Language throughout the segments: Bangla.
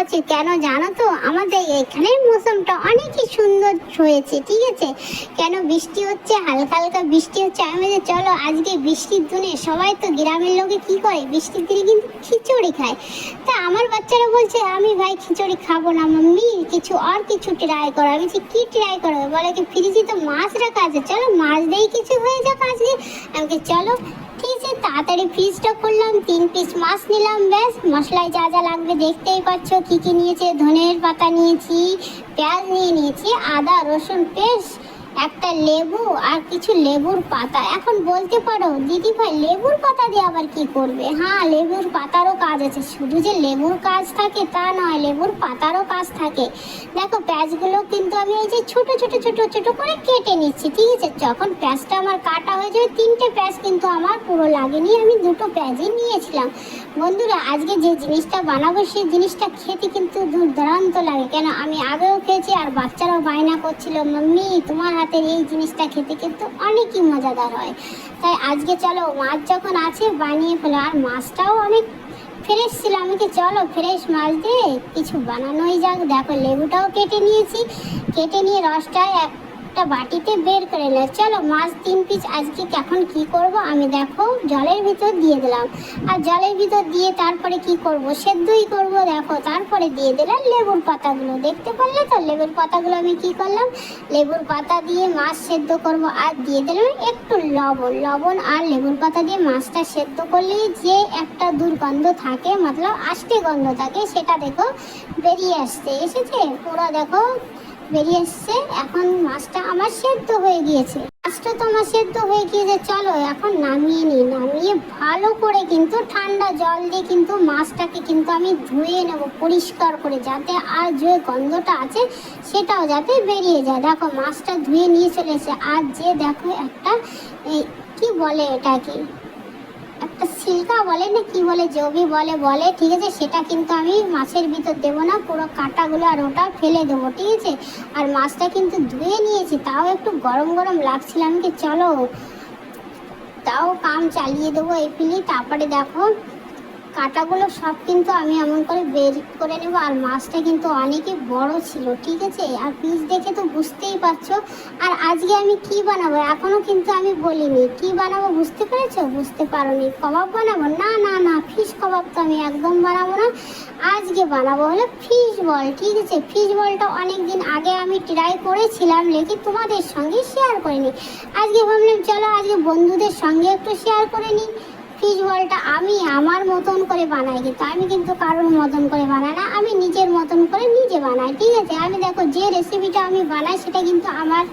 আছি। কেন জানো তো? আমাদের এখানের মৌসুমটা অনেকই সুন্দর হয়েছে ঠিক আছে? কেন বৃষ্টি হচ্ছে? হালকা হালকা বৃষ্টি হচ্ছে। আমি বলছি, চলো আজকে বৃষ্টির দিনে সবাই তো গ্রামের লোকে কি করে? বৃষ্টির দিনে কিন্তু খিচুড়ি খায়। তা আমার বাচ্চারা বলছে আমি ভাই খিচুড়ি খাব না মাম্মি। কিছু আর কিছু ট্রাই করো। আমি বলছি, কি ট্রাই করবে? বলে কি ফ্রিজে তো মাছ রাখা আছে। চলো মাছ দিয়েই কিছু হয়ে যাক আজকে। আমি চলো আছে তাড়াতাড়ি ফ্রিজটা করলাম, তিন পিস মাছ নিলাম, ব্যাস। মশলায় যা যা লাগবে দেখতেই পাচ্ছ, কি কি নিয়েছে, ধনের পাতা নিয়েছি, পেঁয়াজ নিয়ে নিয়েছি, আদা, রসুন পেস্ট একটা লেবু আর কিছু লেবুর পাতা। এখন বলতে পারো দিদি ভাই লেবুর পাতা দিয়ে আবার কি করবে? হ্যাঁ লেবুর পাতারও কাজ আছে। শুধু যে লেবুর কাজ থাকে তা নয়, লেবুর পাতারও কাজ থাকে। দেখো, প্যাঁচগুলো কিন্তু আমি এই যে ছোট ছোট ছোট ছোট করে কেটে নিচ্ছি, ঠিক আছে? যখন প্যাঁচটা আমার কাটা হয়ে যাবে, তিনটে প্যাঁচ কিন্তু আমার পুরো লাগেনি, আমি দুটো প্যাঁচই নিয়েছিলাম। বন্ধুরা, আজকে যে জিনিসটা বানাবো, সেই জিনিসটা খেতে কিন্তু দুর্দান্ত লাগে। কেন, আমি আগেও খেয়েছি আর বাচ্চারাও বায়না করছিল, মাম্মি, তোমার হাতের এই জিনিসটা খেতে কিন্তু অনেকই মজাদার হয়। তাই আজকে চলো, মাছ যখন আছে, বানিয়ে ফেলো। আর মাছটাও অনেক ফ্রেশ ছিল। কি চলো ফ্রেশ মাছ দিয়ে কিছু বানানোই যাক। দেখো, লেবুটাও কেটে নিয়েছি। কেটে নিয়ে রসটা একটা বাটিতে বের করে নিলাম চলো, মাছ, তিন পিস, আজকে এখন কি করব? আমি দেখো, জলের ভিতর দিয়ে দিলাম। আর জলের ভিতর দিয়ে তারপরে কি করব? সেদ্ধই করব, দেখো। তারপরে দিয়ে দিলাম লেবুর পাতাগুলো। দেখতে পারলে তো? লেবুর পাতাগুলো আমি কি করলাম? লেবুর পাতা দিয়ে মাছ সেদ্ধ করব আর দিয়ে দিলাম একটু লবণ। লবণ আর লেবুর পাতা দিয়ে মাছটা সেদ্ধ করলে যে একটা দুর্গন্ধ থাকে, মতলব আষ্টে গন্ধ থাকে, সেটা দেখো বেরিয়ে আসছে। এসেছে? পুরো দেখো বেরিয়ে এসছে। এখন মাছটা আমার সেদ্ধ হয়ে গিয়েছে। মাছটা তো আমার সেদ্ধ হয়ে গিয়েছে। চলো এখন নামিয়ে নিই। নামিয়ে ভালো করে কিন্তু ঠান্ডা জল দিয়ে কিন্তু মাছটাকে কিন্তু আমি ধুয়ে নেব পরিষ্কার করে, যাতে আর যে গন্ধটা আছে সেটাও যাতে বেরিয়ে যায়। দেখো মাছটা ধুয়ে নিয়ে চলে এসে আর যে দেখো একটা কি বলে এটাকে? সিল্কা বলে না, কি বলে, জবি বলে বলে, ঠিক আছে? সেটা কিন্তু আমি মাছের ভিতর দেব না, পুরো কাঁটাগুলো আর ওটা ফেলে দেবো, ঠিক আছে? আর মাছটা কিন্তু ধুয়ে নিয়েছি, তাও একটু গরম গরম লাগছিলাম কি চলো। তাও কাম চালিয়ে দেবো এই পিলি, তারপরে দেখো কাঁটাগুলো সব কিন্তু আমি এমন করে বের করে নেব, আর মাছটা কিন্তু অনেকই বড় ছিল, ঠিক আছে? আর পিস দেখে তো বুঝতেই পারছ। আর আজকে আমি কি বানাবো? এখনও কিন্তু আমি বলিনি। কি বানাবো বুঝতে পেরেছ? বুঝতে পারোনি। কবাব বানাবো? না না না ফিশ কবাব তো আমি একদম বানাবো না। আজকে বানাবো হলো ফিশ বল ঠিক আছে? ফিশ বলটা অনেক দিন আগে আমি ট্রাই করেছিলাম, লেকিন তোমাদের সঙ্গে শেয়ার করিনি। আজকে ভাবলাম, চলো আজকে বন্ধুদের সঙ্গে একটু শেয়ার করে নিই। ফিশ বলটা আমি আমার মতন করে বানাই, কিন্তু আমি কিন্তু কারোর মতন করে বানাই না, আমি নিজের মতন করে নিজে বানাই, ঠিক আছে? আমি দেখো, যে রেসিপিটা আমি বানাই, সেটা কিন্তু আমার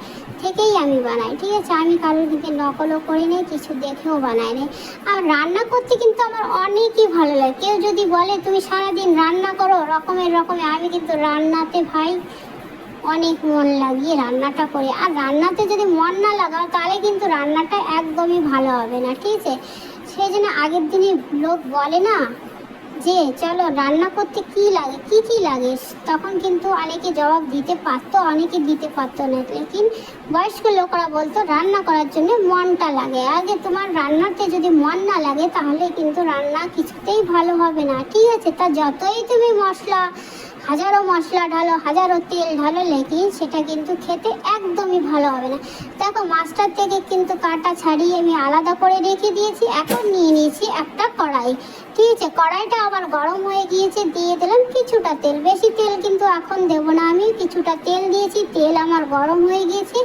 থেকেই আমি বানাই, ঠিক আছে? আমি কারোর দিকে নকলও করি নাই, কিছু দেখেও বানাই নাই। আর রান্না করতে কিন্তু আমার অনেকই ভালো লাগে। কেউ যদি বলে, তুমি সারাদিন রান্না করো, রকমের রকমের আমি কিন্তু রান্নাতে ভাই অনেক মন লাগিয়ে রান্নাটা করি। আর রান্নাতে যদি মন না লাগাও, তাহলে কিন্তু রান্নাটা একদমই ভালো হবে না, ঠিক আছে? সেই জন্য আগের দিনে লোক বলে না যে, চলো রান্না করতে কি লাগে? কি কি লাগে? তখন কিন্তু অনেকে জবাব দিতে পারতো, অনেকে দিতে পারতো না। লেকিন বয়স্ক লোকরা বলতো, রান্না করার জন্য মনটা লাগে। আগে তোমার রান্নাতে যদি মন না লাগে, তাহলে কিন্তু রান্না কিছুতেই ভালো হবে না। ঠিক আছে, তা যতই তুমি মশলা হাজারো মশলা ঢালো, হাজারো তেল ঢালো লেগে সেটা কিন্তু খেতে একদমই ভালো হবে না। দেখো, মাছটার থেকে কিন্তু কাটা ছাড়িয়ে আমি আলাদা করে রেখে দিয়েছি, এখন নিয়ে নিয়েছি একটা কড়াই। ঠিক আছে, কড়াইটা আবার গরম হয়ে গিয়েছে, দিয়ে দিলাম কিছুটা তেল। বেশি তেল কিন্তু এখন দেবো না আমি, কিছুটা তেল দিয়েছি, তেল আমার গরম হয়ে গিয়েছে।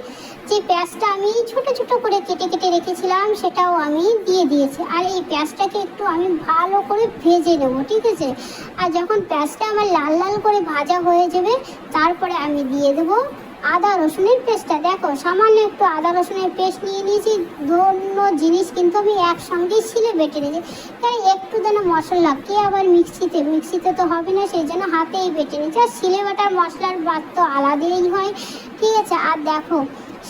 যে পেঁয়াজটা আমি ছোট ছোট করে কেটে কেটে রেখেছিলাম, সেটাও আমি দিয়ে দিয়েছি। আর এই পেঁয়াজটাকে একটু আমি ভালো করে ভেজে নেব, ঠিক আছে? আর যখন পেঁয়াজটা আমার লাল লাল করে ভাজা হয়ে যাবে, তারপরে আমি দিয়ে দেবো আদা রসুনের পেস্টটা। দেখো, সামান্য একটু আদা রসুনের পেস্ট নিয়ে নিয়েছি ধন্য জিনিস কিন্তু আমি একসঙ্গে শিলে বেটে নিয়েছি। তাই একটু যেন মশলা, কে আবার মিক্সিতে মিক্সিতে তো হবে না, সেই জন্য হাতেই বেটে নিয়েছি। আর শিলে বাটার মশলার বাদ তো আলাদাই হয়, ঠিক আছে? আর দেখো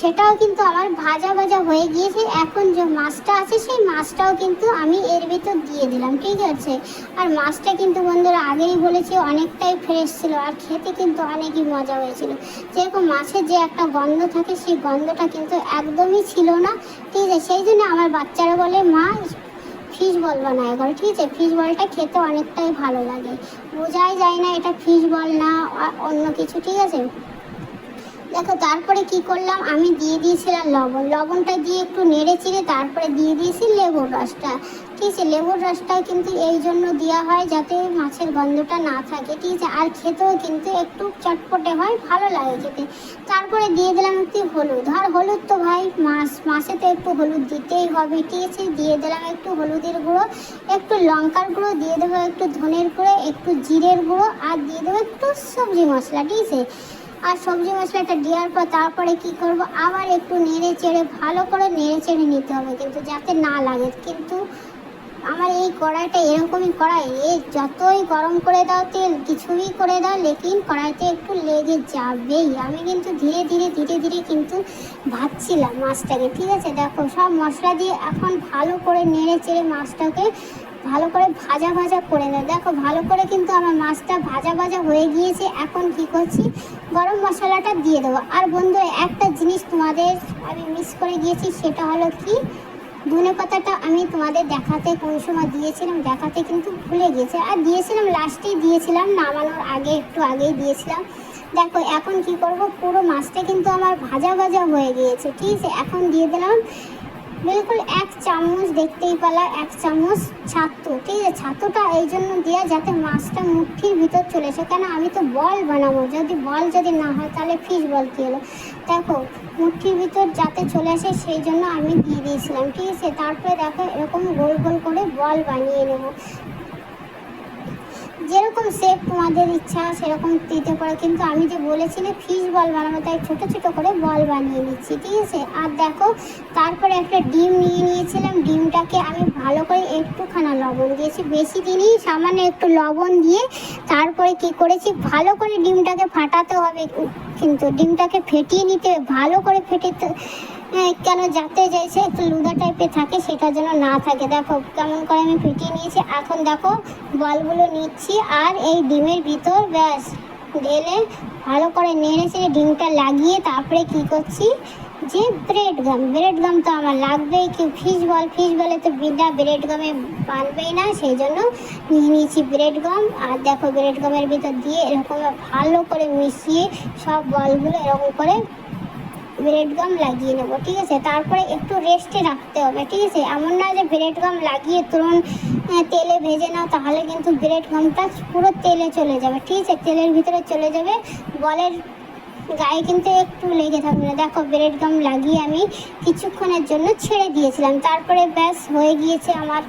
সেটাও কিন্তু আমার ভাজা ভাজা হয়ে গিয়েছে। এখন যে মাছটা আছে, সেই মাছটাও কিন্তু আমি এর ভিতর দিয়ে দিলাম, ঠিক আছে? আর মাছটা কিন্তু বন্ধুরা আগেই বলেছি, অনেকটাই ফ্রেশ ছিল আর খেতে কিন্তু অনেকই মজা হয়েছিল। যেরকম মাছের যে একটা গন্ধ থাকে, সেই গন্ধটা কিন্তু একদমই ছিল না, ঠিক আছে? সেই জন্য আমার বাচ্চারা বলে, মা ফিশ বল বানায় ঘরে। ঠিক আছে? ফিশ বলটা খেতে অনেকটাই ভালো লাগে। বোঝাই যায় না এটা ফিশ বল না অন্য কিছু, ঠিক আছে? দেখো, তারপরে কি করলাম? আমি দিয়ে দিয়েছিলাম লবণ। লবণটা দিয়ে একটু নেড়ে চিড়ে তারপরে দিয়ে দিয়েছি লেবুর রসটা। ঠিক আছে, লেবুর রসটা কিন্তু এই জন্য দেওয়া হয় যাতে মাছের গন্ধটা না থাকে। ঠিক আছে, আর খেতেও কিন্তু একটু চটপটে হয়, ভালো লাগে খেতে। তারপরে দিয়ে দিলাম একটু হলুদ। আর হলুদ তো ভাই, মাছ, মাছে তো একটু হলুদ দিতেই হবে। ঠিক আছে, দিয়ে দিলাম একটু হলুদের গুঁড়ো। একটু লঙ্কার গুঁড়ো, দিয়ে দেবো একটু ধনের গুঁড়ো, একটু জিরের গুঁড়ো, আর দিয়ে দেবো একটু সবজি মশলা। ঠিক আছে আর সবজি মশলাটা দেওয়ার পর তারপরে কি করব? আবার একটু নেড়ে চেড়ে, ভালো করে নেড়ে চেড়ে নিতে হবে কিন্তু যাতে না লাগে। কিন্তু আমার এই কড়াইটা এরকমই কড়াই। এ যতই গরম করে দাও তেল, কিছুই করে দাও, লেকিন কড়াইতে একটু লেগে যাবেই। আমি কিন্তু ধীরে ধীরে ধীরে ধীরে কিন্তু ভাজছিলাম মাছটাকে। ঠিক আছে? দেখো, সব মশলা দিয়ে এখন ভালো করে নেড়ে চেড়ে মাছটাকে ভালো করে ভাজা ভাজা করে নেয়। দেখো, ভালো করে কিন্তু আমার মাছটা ভাজা ভাজা হয়ে গিয়েছে, এখন কি করছি? গরম মশলাটা দিয়ে দেবো। আর বন্ধু, একটা জিনিস তোমাদের আমি মিস করে গিয়েছি, সেটা হলো কি? ধনে পাতাটা আমি তোমাদের দেখাতে কোন সময় দিয়েছিলাম, দেখাতে কিন্তু ভুলে গেছে আর দিয়েছিলাম লাস্টেই দিয়েছিলাম, নামানোর আগে, একটু আগেই দিয়েছিলাম। দেখো, এখন কি করব? পুরো মাছটা কিন্তু আমার ভাজা ভাজা হয়ে গিয়েছে। ঠিক আছে, এখন দিয়ে দিলাম। বিলকুল এক চামচ দেখতেই পালা, এক চামচ ছাতু, ঠিক আছে? ছাতুটা এই জন্য দেওয়া যাতে মাছটা মুঠির ভিতর চলে আসে। কেন, আমি তো বল বানাবো, যদি বল যদি না হয়, তাহলে ফিশ বল কী হলো? দেখো, মুঠির ভিতর যাতে চলে আসে, সেই জন্য আমি দিয়ে দিয়েছিলাম, ঠিক আছে? তারপরে দেখো, এরকম গোল গোল করে বল বানিয়ে নেব। যেরকম শেপ তোমাদের ইচ্ছা, সেরকম দিতে পারো। কিন্তু আমি যে বলেছি যে ফিশ বল বানাবো তাই ছোটো ছোটো করে বল বানিয়ে নিচ্ছি, ঠিক আছে? আর দেখো, তারপরে একটা ডিম নিয়ে নিয়েছিলাম। ডিমটাকে আমি ভালো করে একটুখানা লবণ দিয়েছি। বেশি দিনই সামান্য একটু লবণ দিয়ে তারপরে কি করেছি? ভালো করে ডিমটাকে ফাটাতে হবে। কিন্তু ডিমটাকে ফেটিয়ে নিতে ভালো করে হ্যাঁ, কেন যাতে যাইছে একটু লুদা টাইপের থাকে সেটা যেন না থাকে। দেখো কেমন করে আমি ফেটিয়ে নিয়েছি। এখন দেখো বলগুলো নিচ্ছি আর এই ডিমের ভিতর ব্যাস ঢেলে ভালো করে নেড়ে চেড়ে ডিমটা লাগিয়ে তারপরে কি করছি? যে ব্রেড গাম ব্রেড গাম তো আমার লাগবেই কি ফিশ বল ফিশ বলে তো বিনা ব্রেড গামে বানবেই না সেই জন্য নিয়ে নিয়েছি ব্রেড গাম আর দেখো ব্রেড গামের ভিতর দিয়ে এরকম ভালো করে মিশিয়ে সব বলগুলো এরকম করে ব্রেড গাম লাগিয়ে নেব ঠিক আছে? তারপরে একটু রেস্টে রাখতে হবে ঠিক আছে? এমন না যে ব্রেড গাম লাগিয়ে তুরন্ত আহ, তেলে ভেজে নাও তাহলে কিন্তু ব্রেড গামটা পুরো তেলে চলে যাবে ঠিক আছে? তেলের ভিতরে চলে যাবে বলের গায়ে কিন্তু একটু লেগে থাকবে না। দেখো, ব্রেড গাম লাগিয়ে আমি কিছুক্ষণের জন্য ছেড়ে দিয়েছিলাম। তারপরে ব্যাস, হয়ে গিয়েছে আমার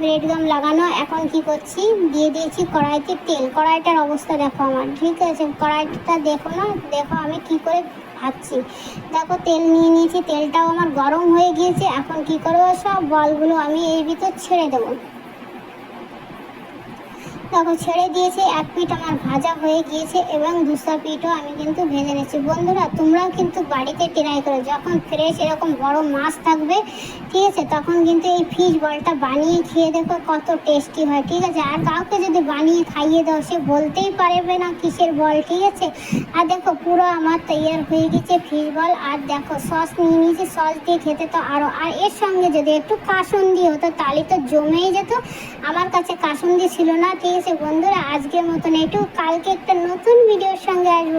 ব্রেড গাম লাগানো। এখন কি করছি? দিয়ে দিয়েছি কড়াইতে তেল। কড়াইটার অবস্থা দেখো আমার, ঠিক আছে? কড়াইটা দেখো না? দেখো আমি কি করে ভাজছি। দেখো, তেল নিয়ে নিয়েছি। তেলটাও আমার গরম হয়ে গিয়েছে। এখন কি করব? সব বলগুলো আমি এর ভিতর ছেড়ে দেবো। দেখো ছেড়ে দিয়েছে, এক পিঠ আমার ভাজা হয়ে গিয়েছে এবং দুসরা পিঠও আমি কিন্তু ভেজে নিচ্ছি। বন্ধুরা, তোমরাও কিন্তু বাড়িতে ট্রাই করো। যখন ফ্রেশ এরকম বড় মাছ থাকবে, ঠিক আছে, তখন কিন্তু এই ফিশ বলটা বানিয়ে খেয়ে দেখো কত টেস্টি হয়, ঠিক আছে? আর কাউকে যদি বানিয়ে খাইয়ে দাও, সে বলতেই পারবে না কিসের বল ঠিক আছে? আর দেখো পুরো আমার তৈয়ার হয়ে গেছে ফিশ বল আর দেখো সস নিয়ে নিয়েছি সস দিয়ে খেতে তো আরও আর এর সঙ্গে যদি একটু কাসুন্দি হতো, তাহলে তো জমেই যেত। আমার কাছে কাসুন্দি ছিল না, ঠিক আছে বন্ধুরা আজকের মতন একটু কালকে একটা নতুন ভিডিওর সঙ্গে আসব।